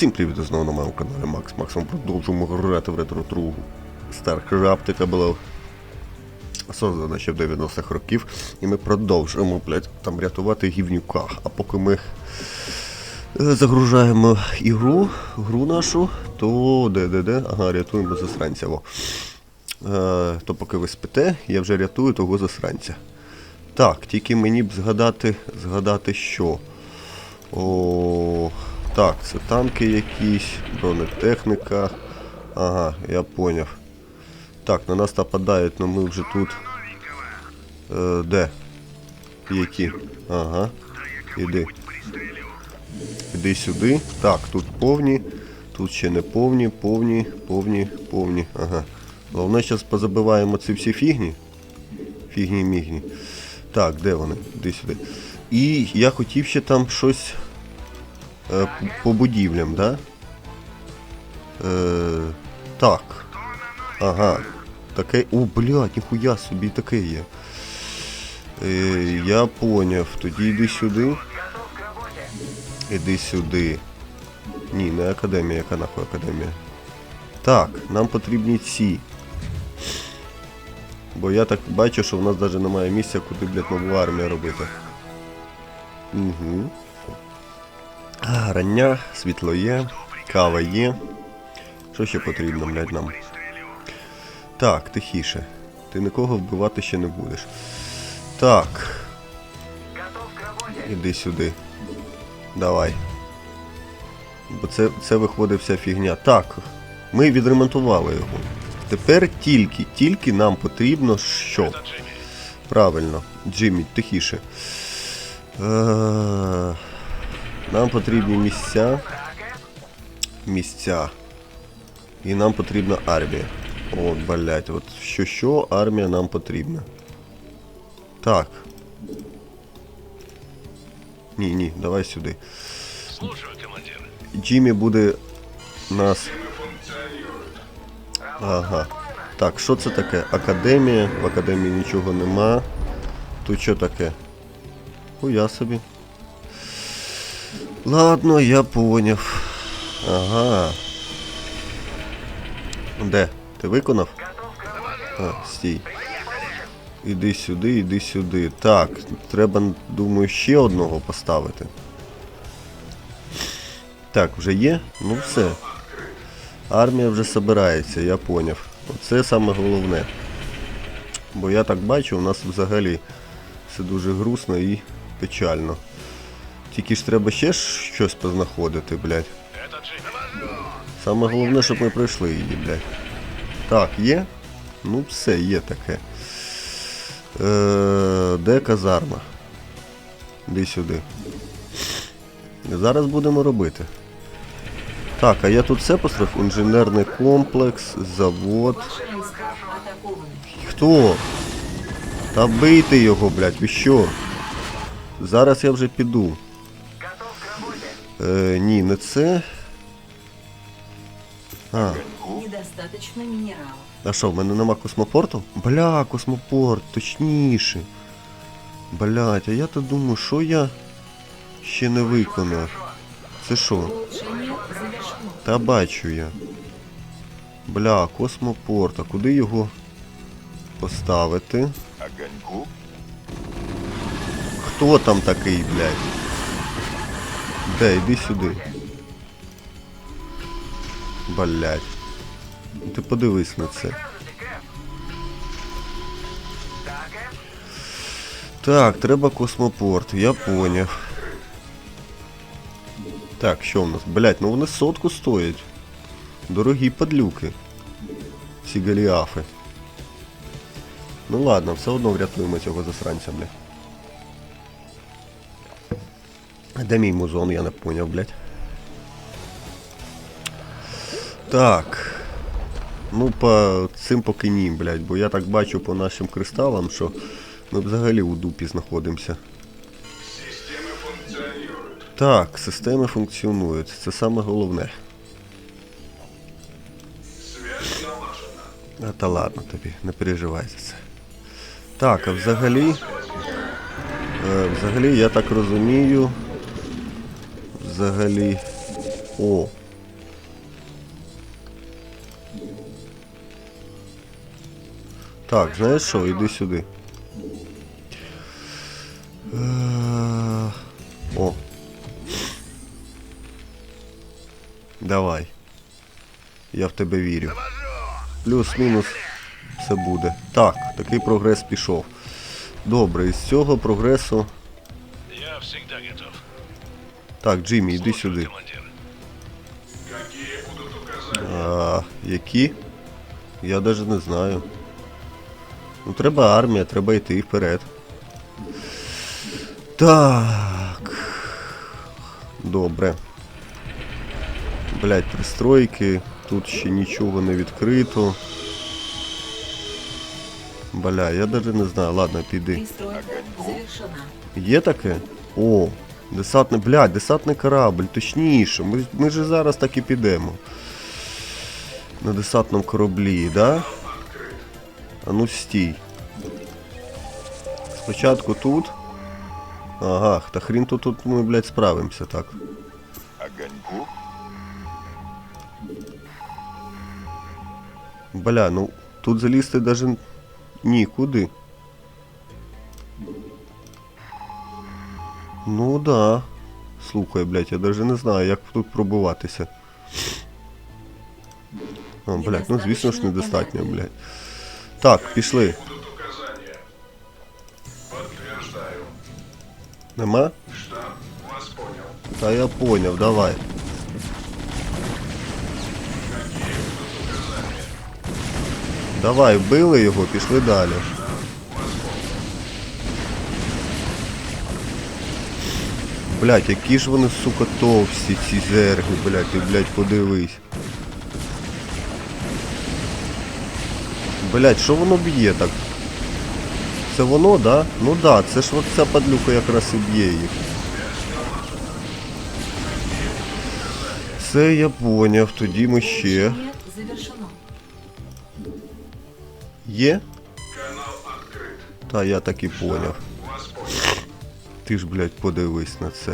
Всім привіт знову на моєму каналі Макс. Максом продовжуємо грати в ретро-тругу. StarCraft, яка була создана ще в 90-х років. І ми продовжуємо, блядь, там рятувати гівнюка. А поки ми е, загружаємо ігру, гру нашу, то де-де-де, ага, рятуємо засранця. Во. Е, то поки ви спите, я вже рятую того засранця. Так, тільки мені б згадати, згадати що. О, так, це танки якісь, бронетехніка. Ага, я поняв. Так, на нас нападають, але ми вже тут. Е, де? Які? Ага. Іди. Іди сюди. Так, тут повні. Тут ще не повні, повні, повні, повні. Ага. Головне, зараз позабиваємо ці всі фігні. Фігні-мігні. Так, де вони? Іди сюди. І я хотів ще там щось е, по будівлям, да? Е, так. Ага. Таке. О, блядь, ніхуя собі таке є. Е, я поняв. Тоді йди сюди. Іди сюди. Ні, не академія, яка нахуй академія. Так, нам потрібні ці. Бо я так бачу, що в нас навіть немає місця, куди, блядь, нову армію робити. Угу. Рання, світло є, кава є. Що ще потрібно, блядь, нам? Так, тихіше. Ти нікого вбивати ще не будеш. Так. Іди сюди. Давай. Бо це, це виходить вся фігня. Так, ми відремонтували його. Тепер тільки, тільки нам потрібно що? Правильно, Джиммі, тихіше. Е, Нам потрібні місця. Місця. І нам потрібна армія. От, блять, от що що, армія нам потрібна. Так. Ні, ні, давай сюди. Джиммі буде нас. Ага. Так, що це таке? Академія. В академії нічого нема. Тут що таке? О, я собі. Ладно, я поняв. Ага. Де? Ти виконав? А, стій. Іди сюди, іди сюди. Так, треба, думаю, ще одного поставити. Так, вже є? Ну все. Армія вже збирається, я поняв. Оце саме головне. Бо я так бачу, у нас взагалі все дуже грустно і печально. Тільки ж треба ще щось познаходити, блядь. Саме головне, щоб ми пройшли її, блядь. Так, є? Ну все, є таке. Е, де казарма? Іди сюди. Зараз будемо робити. Так, а я тут все пострав? Інженерний комплекс, завод. Хто? Та бийте його, блядь, ви що? Зараз я вже піду. Е, ні, не це. А, Недостаточно минералов. а що, в мене нема космопорту? Бля, космопорт, точніше. Блять, а я то думаю, що я ще не виконав. Це що? Та бачу я. Бля, космопорт, а куди його поставити? Хто там такий, блядь? Де, йди сюди. Блядь. Ну Ти подивись на це. Так, треба космопорт, я поняв. Так, що в нас? Блять, ну вони сотку стоять. Дорогі падлюки. Ці галіафи. Ну ладно, все одно врятуємо цього засранця, блядь. Де мій музон, я не поняв, блядь. Так. Ну, по цим поки ні, блядь, бо я так бачу по нашим кристалам, що ми взагалі у дупі знаходимося. Системы функционируют. Так, системи функціонують, це саме головне. Связь налажена. А та ладно тобі, не переживай за це. Так, а взагалі. Е, взагалі, я так розумію взагалі. О! Так, знаєш що, йди сюди. Е, о. Давай. Я в тебе вірю. Плюс-мінус все буде. Так, такий прогрес пішов. Добре, із цього прогресу... Я завжди готов. Так, Джиммі, йди сюди. А, які? Я навіть не знаю. Ну, треба армія, треба йти вперед. Так. Добре. Блять, пристройки. Тут ще нічого не відкрито. Бля, я навіть не знаю. Ладно, піди. Є таке? О, десантний, блядь, десантний корабль, точніше. Ми, ми ж зараз так і підемо. На десантному кораблі, да? А ну стій. Спочатку тут. Ага, та хрін тут, тут ми, блядь, справимося так. Огоньку? Бля, ну тут залізти даже нікуди. Ну да. Слухай, блядь, я даже не знаю, як тут пробуватися. О, блядь, ну звісно ж недостатньо, блядь. Так, пішли. Нема? Та я поняв, давай. Давай, вбили його, пішли далі. Блять, які ж вони, сука, товсті, ці зерги, блять, ти, блять, подивись. Блять, що воно б'є так? Це воно, да? Ну да, це ж от ця падлюка якраз і б'є їх. Це я поняв, тоді ми ще. Є? Канал открыт. Та я так і поняв. Ти ж, блядь, подивись на це.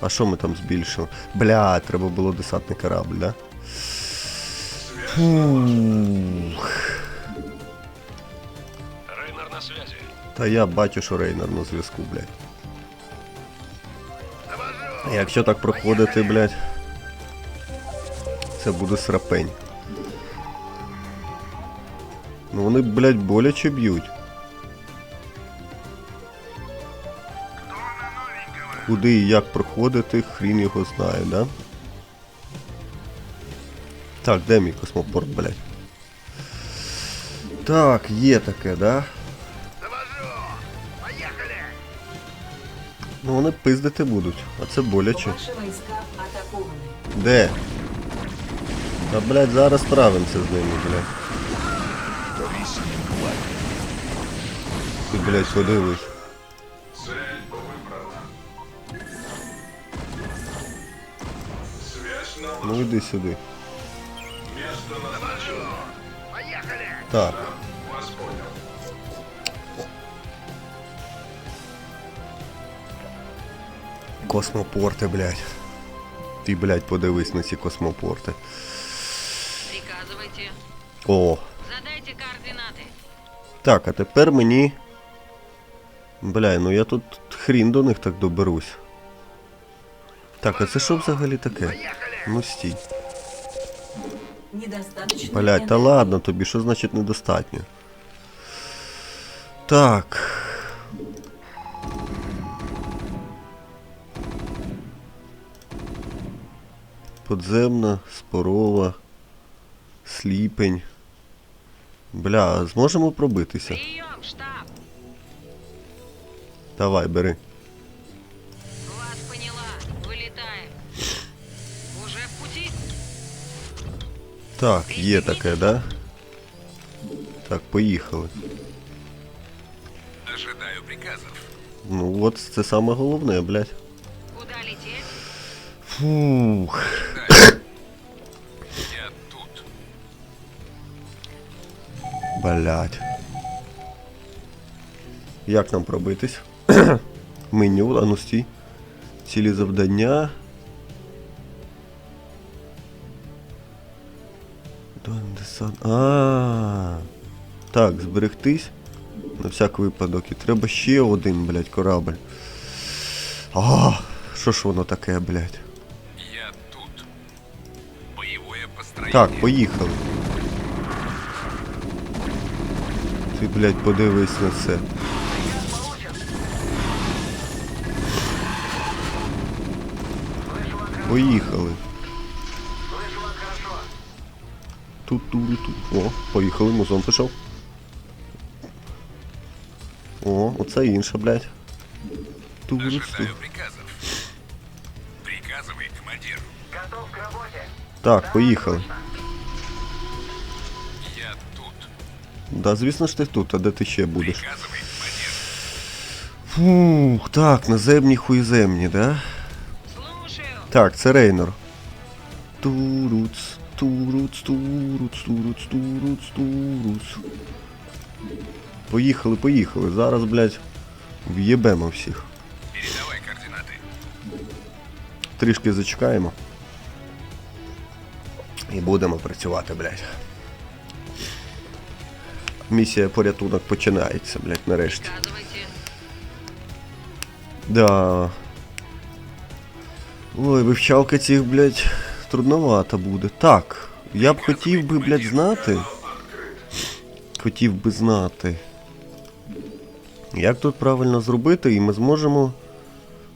А що ми там збільшили? Бля, треба було десантний корабль, да? Фух. Рейнер на связи. Та я бачу, що Рейнер на зв'язку, блядь. Якщо так проходити, блядь, це буде срапень. Ну вони, блядь, боляче б'ють. Куди і як проходити, хрін його знає, да? Так, де мій космопорт, блядь? Так, є таке, да? Ну вони пиздити будуть, а це боляче. Де? Та, блядь, зараз справимося з ними, блядь. Ти, блядь, подивись. Цель Ну йди сюди. Назначено. Так, Вас космопорти, блядь. Ти, блядь, подивись на ці космопорти. Приказывайте. О, Задайте координаты. так, а тепер мені. Бля, ну я тут хрін до них так доберусь. Так, а це що взагалі таке? Ну стій. Блять, та ладно тобі, що значить недостатньо? Так. Подземна, спорова, сліпень. Бля, зможемо пробитися? Давай, бери. Так, є таке, да? Так, поїхали. Ожидаю приказов. Ну от це саме головне, блядь. Куда лететь? Фух. Я тут. Блять. Як нам пробитись? Меню, а ну стій. Цілі завдання. Десант. А. Так, зберегтись. На всяк випадок. І треба ще один, блядь, корабль. А, що ж воно таке, блядь? Я тут. Боевое построение. Так, поїхали. Ти, блядь, подивись на це. Поїхали. Тут, тут, тут. О, поїхали, музон пішов. О, оце інша, блядь. Тут, тут. Ожидаю приказов. Приказывай, командир. Так, поїхали. Я тут. Да, звісно ж ти тут, а де ти ще будеш? Приказывай, командир. Фух, так, наземні хуєземні, да? Слушаю. Так, це Рейнор. Туруц, туруц, туруц, туруц, туруц, туруц. Поїхали, поїхали. Зараз, блядь, в'єбемо всіх. Передавай координаты. Трішки зачекаємо. І будемо працювати, блядь. Місія порятунок починається, блядь, нарешті. Да. Ой, вивчалка цих, блядь, трудновато буде. Так, я б хотів би, блядь, знати. Хотів би знати. Як тут правильно зробити, і ми зможемо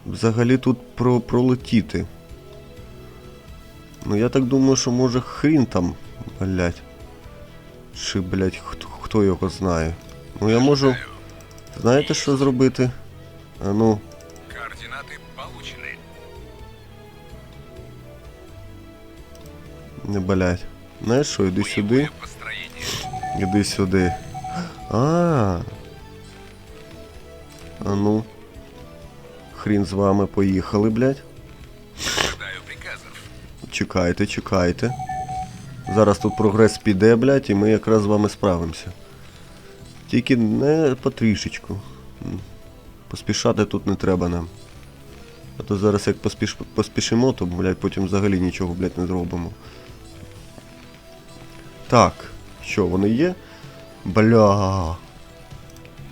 взагалі тут про пролетіти. Ну я так думаю, що може хрін там, блядь. Чи, блядь, хто, хто його знає. Ну я можу. Знаєте, що зробити? А ну. Не блять. Знаєш що, іди сюди, іди сюди. А. А ну. Хрін з вами поїхали, блядь. Чекайте, чекайте. Зараз тут прогрес піде, блядь, і ми якраз з вами справимося. Тільки не потрішечку. Поспішати тут не треба нам. А то зараз як поспіш... поспішимо, то, блядь, потім взагалі нічого, блядь, не зробимо. Так, що, вони є? Бля.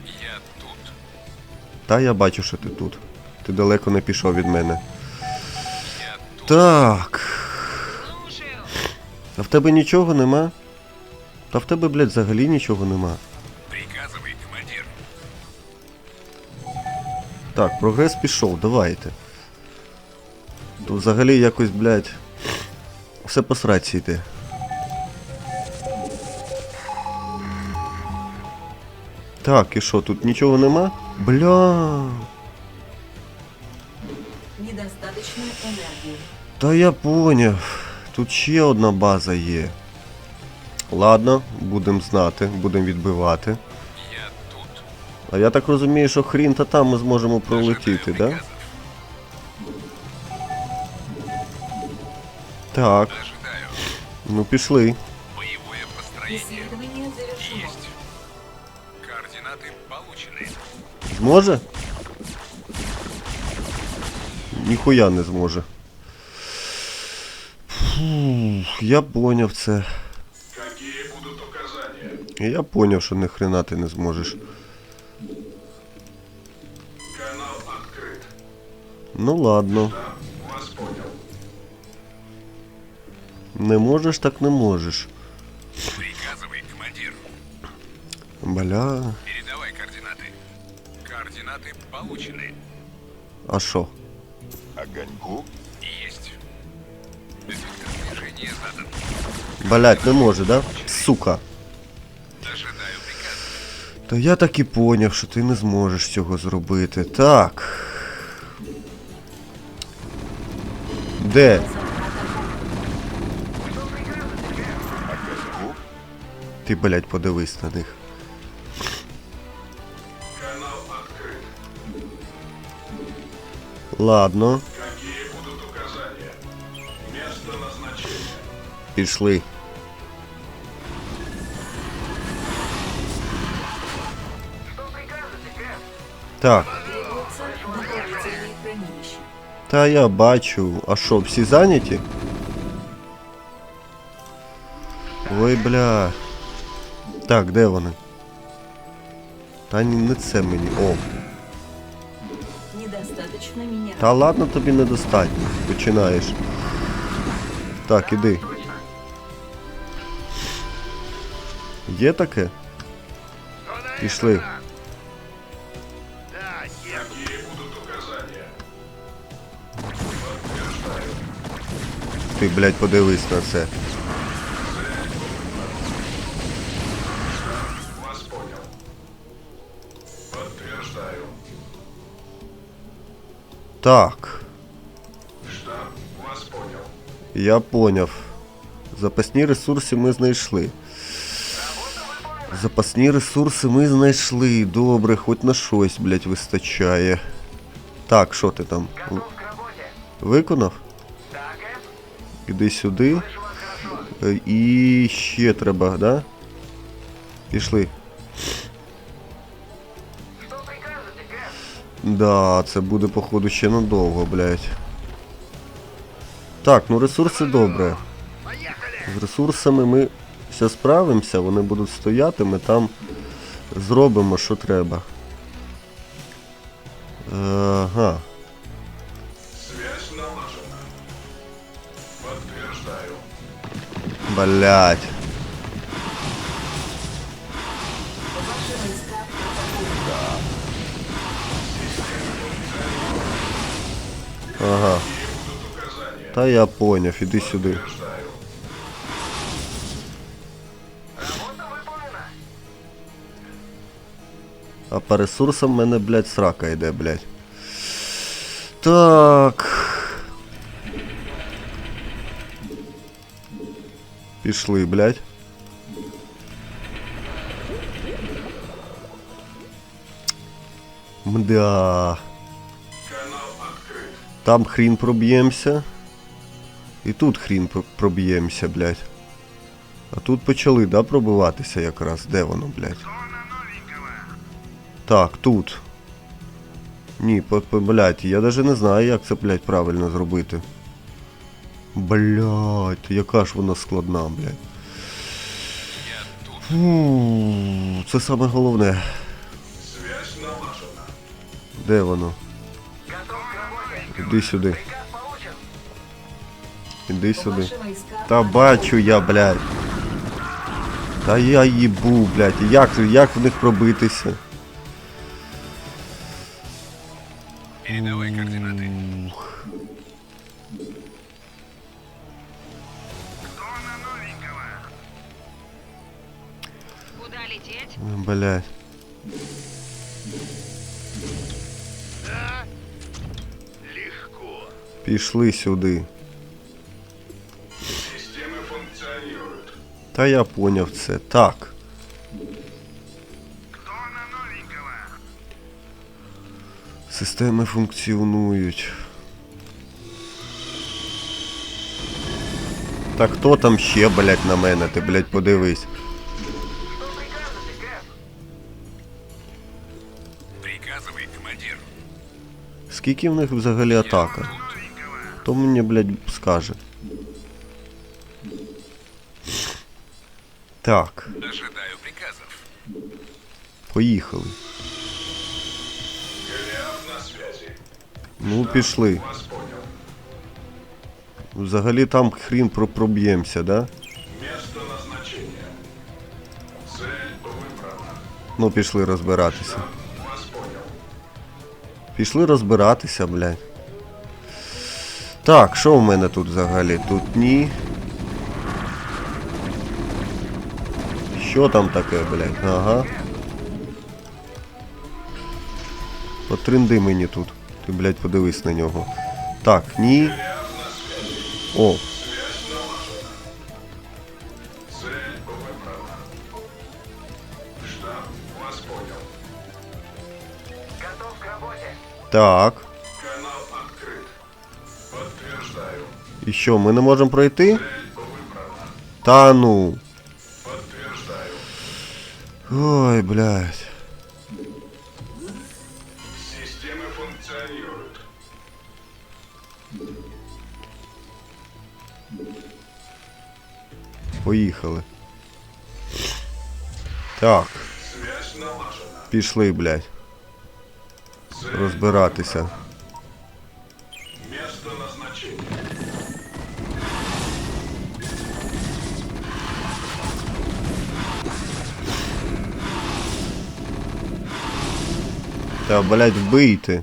Я тут. Та я бачу, що ти тут. Ти далеко не пішов від мене. Я тут. Так. А в тебе нічого нема? Та в тебе, блядь, взагалі нічого нема. Приказывай, командир. Так, прогрес пішов, давайте. То взагалі якось, блядь, все по сраці йде. Так, і що, тут нічого нема? Бля. Недостаточно энергии. Та я поняв. Тут ще одна база є. Ладно, будемо знати, будемо відбивати. Я тут. А я так розумію, що хрін та там ми зможемо пролетіти, да? Так, ну пішли. Боевое построение. Зможе? Ніхуя не зможе. Фух, я поняв це. Я поняв, що ні хрена ти не зможеш. Канал открыт. Ну ладно. Не можеш, так не можеш. Приказывай, командир. Бля. Передавай координаты. Координаты получены. А що? Огоньку? Есть. Вектор движения задан. Блять, не може, да? Сука. Ожидаю приказа. Та я так і поняв, що ти не зможеш цього зробити. Так. Де? Ти, блядь, подивись на них. Ладно, Какие будут указания? Место назначения. пішли. Так, Требуется дополнительные хранилища. та я бачу. А що, всі зайняті? Ой, бля. Так, де вони? Та ні, не це мені. О, Недостаточно минералов. та ладно тобі недостатньо. Починаєш. Так, іди. Є таке? Пішли. Ти, блядь, подивись на це. Так, Штаб, вас понял. я поняв. Запасні ресурси ми знайшли. Запасні ресурси ми знайшли. Добре, хоч на щось, блядь, вистачає. Так, що ти там? Виконав? Іди сюди. Е, І ще треба, да? Пішли. Да, це буде, походу, ще надовго, блядь. Так, ну ресурси добре. З ресурсами ми все справимося, вони будуть стояти, ми там зробимо, що треба. Ага. Блять. Ага. Та я поняв, іди сюди. А по ресурсам мене, блядь, срака йде, блядь. Так. Пішли, блядь. Мда. Там хрін проб'ємося. І тут хрін проб'ємося, блядь. А тут почали, да, пробиватися якраз. Де воно, блядь? Так, тут. Ні, блядь, я даже не знаю, як це, блядь, правильно зробити. Блядь, яка ж вона складна, блядь. Фу, це саме головне. Де воно? Іди сюди. Іди сюди. Та бачу я, блядь. Та я їбу, блядь. Як, як в них пробитися? Лететь? Блядь. Пішли сюди. Системы функционируют. Та я поняв це. Так. Кто на новенького? Системи функціонують. Та хто там ще, блядь, на мене? Ти, блядь, подивись. Скільки в них взагалі атака? Хто мені, блядь, скаже? Так, Ожидаю приказов. поїхали. На связи. Ну, пішли. Взагалі там хрін про проб'ємося, да? Место назначения. Цель выбрана. Ну, пішли розбиратися. Пішли розбиратися, блядь. Так, що в мене тут взагалі? Тут ні. Що там таке, блядь? Ага. Потринди мені тут. Ти, блядь, подивись на нього. Так, ні. О, так. І що, ми не можемо пройти? Та ну. Ой, блядь. Системы функционируют. Поїхали. Так. Пішли, блядь. Розбиратися. Та, блядь, вбийте.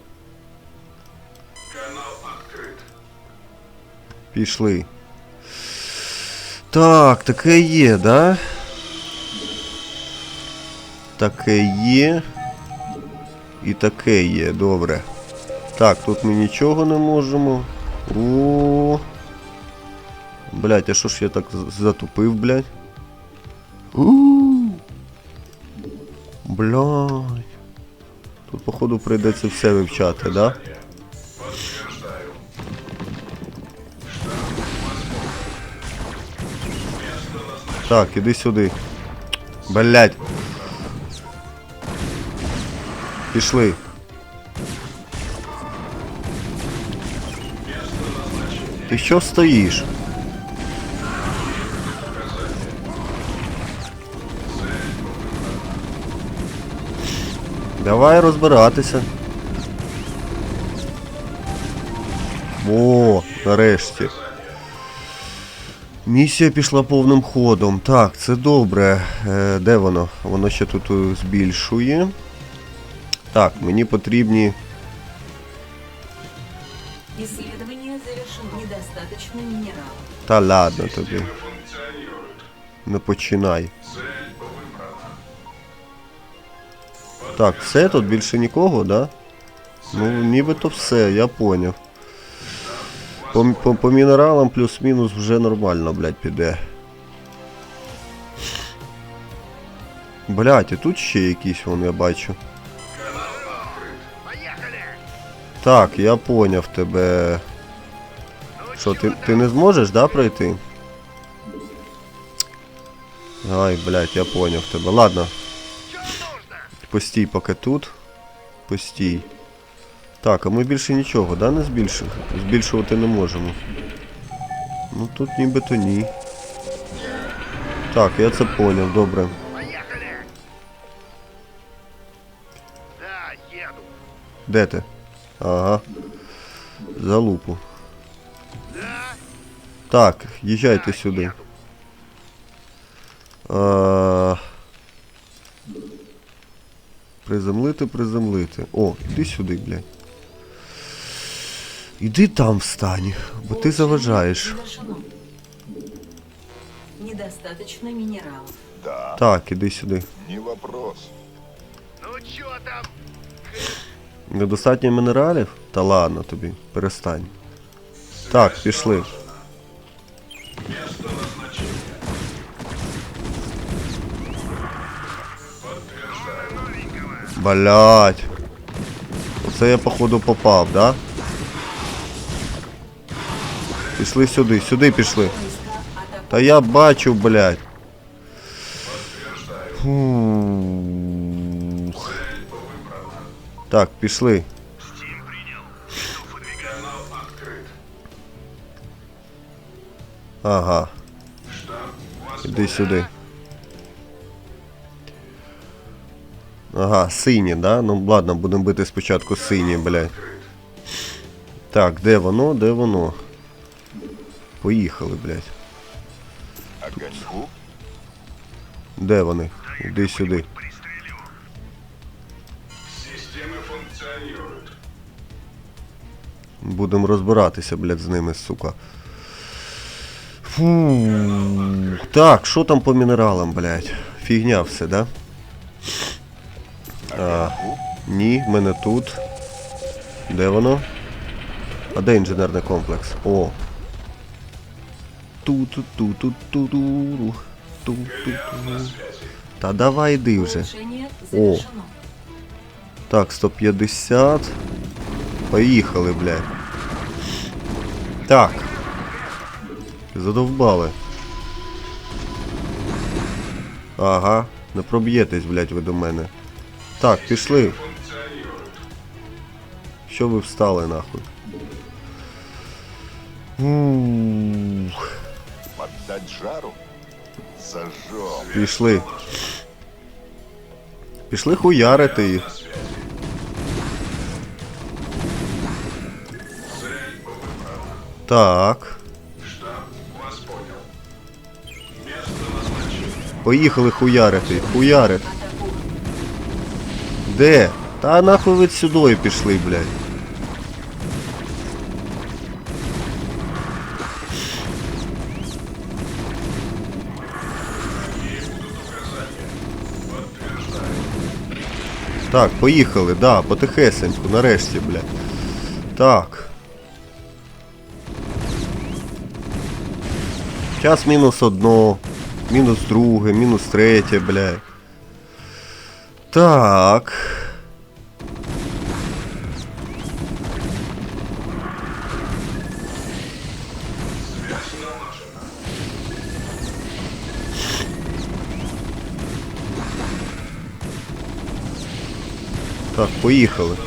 Пішли. Так, таке є, да? Таке є. І таке є, добре. Так, тут ми нічого не можемо. О. Блять, а що ж я так затупив, блять? У. Тут, походу, прийдеться все вивчати, да? Подтверждаю. Так, іди сюди. Блять. Пішли. Ти що стоїш? Давай розбиратися. О, нарешті. Місія пішла повним ходом. Так, це добре. Е, де воно? Воно ще тут е, збільшує. Так, мені потрібні. Завершено. Недостаточно. Та ладно тобі. Не починай. Так, все, тут більше нікого, да? Ну, нібито все, я поняв. По, по, по мінералам плюс-мінус вже нормально, блядь, піде. Блядь, і тут ще якісь вон я бачу. Так, я поняв тебе. Що, ти, ти не зможеш, да, пройти? Ай, блядь, я поняв тебе. Ладно? Постій поки тут. Постій. Так, а ми більше нічого, да, не збільшили? Збільшувати не можемо. Ну тут нібито ні. Так, я це поняв, добре. Де ти? Ага. За лупу. Так, їжджайте сюди. А... Приземлити, приземлити. О, іди сюди, блядь. Іди там встань, бо ти заважаєш. Недостаточно минералов. Да, Так, іди сюди. не вопрос. Ну чё там? Недостатньо мінералів? Та ладно тобі, перестань. Так, пішли. Блять. Оце я походу попав, да? Пішли сюди, сюди пішли. Та я бачу, блядь. Фух. Так, пішли. Ага, іди сюди. Ага, сині, да? Ну ладно, будемо бити спочатку сині, блядь. Так, де воно, де воно? Поїхали, блядь. Огоньку? Де вони? Іди сюди. Будемо розбиратися, блядь, з ними, сука. Фу. Так, що там по мінералам, блядь? Фігня все, да? А, ні, в мене тут. Де воно? А де інженерний комплекс? О. Ту-ту-ту-ту-ту-ту-ру. Ту-ту-ту. Та давай йди вже. Завершено. Так, 150. Поїхали, блядь. Так. Задовбали. Ага, не проб'єтесь, блядь, ви до мене. Так, пішли. Що ви встали нахуй? Поддать жару? Зажжем. пішли. Пішли хуярити їх. Так. Поїхали хуярити, хуярити. Де? Та нахуй ви сюди пішли, блядь. Так, поїхали, да, потихесеньку, нарешті, блядь. Так. Час мінус одно, мінус друге, мінус третє, блядь. Так. Так, поїхали.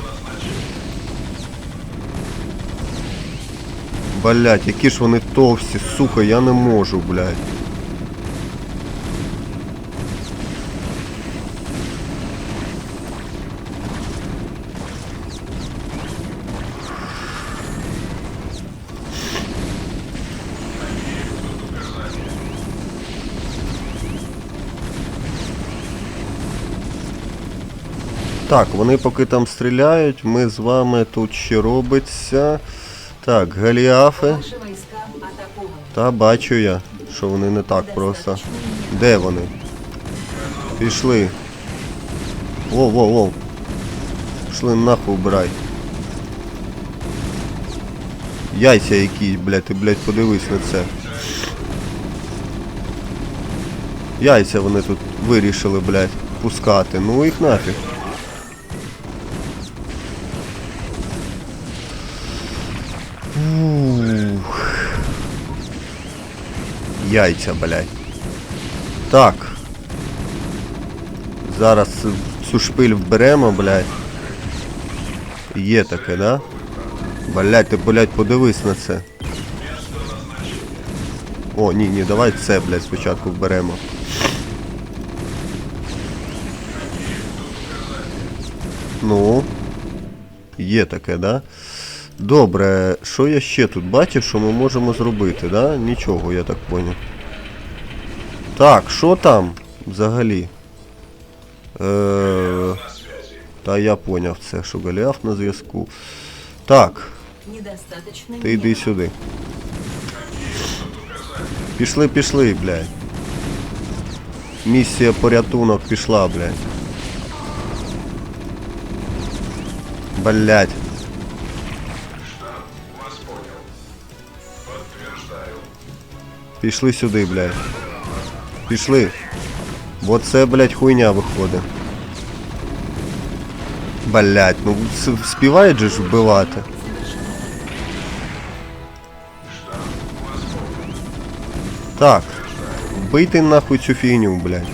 Блять, які ж вони товсті, сука, я не можу, блядь. Так, вони поки там стріляють, ми з вами тут ще робиться. Так, галіафи. Та бачу я, що вони не так просто. Де вони? Пішли. Воу, воу, воу. Пішли нахуй брай. Яйця якісь, блядь, ти, блядь, подивись на це. Яйця вони тут вирішили, блядь, пускати. Ну їх нафіг. Яйця, блядь. Так. Зараз цю шпиль вберемо, блядь. Є таке, да? Блядь, ти, блядь, подивись на це. О, ні, ні, давай це, блядь, спочатку вберемо. Ну. Є таке, да? Добре, що я ще тут бачив, що ми можемо зробити, да? Нічого, я так поняв. Так, що там взагалі? Е, та я поняв це, що Голіаф на зв'язку. Так, ти йди сюди. Пішли, пішли, блядь. Місія порятунок пішла, блядь. Блядь. Пішли сюди, блядь. Пішли. Бо це, блядь, хуйня виходить. Блядь, ну співають же ж вбивати. Так. Вбийте нахуй цю фігню, блядь.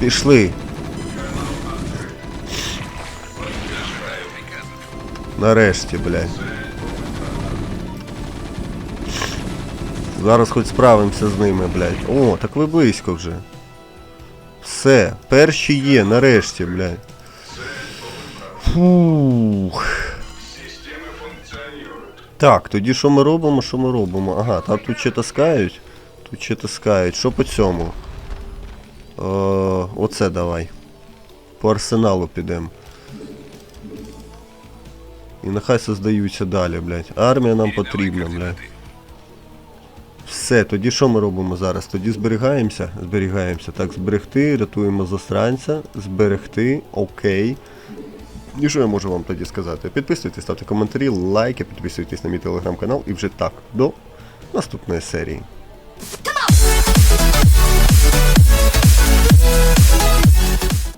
Пішли. Нарешті, блядь. Зараз хоч справимося з ними, блядь. О, так ви близько вже. Все, перші є, нарешті, блядь. Фух. Так, тоді що ми робимо, що ми робимо? Ага, там тут ще таскають. Тут ще таскають. Що по цьому? Е, оце давай. По арсеналу підемо. І нехай создаються далі, блядь. Армія нам потрібна, блядь. Все, тоді що ми робимо зараз? Тоді зберігаємося. Зберігаємося. Так, зберегти, рятуємо засранця, зберегти, окей. І що я можу вам тоді сказати? Підписуйтесь, ставте коментарі, лайки, підписуйтесь на мій телеграм-канал і вже так, до наступної серії.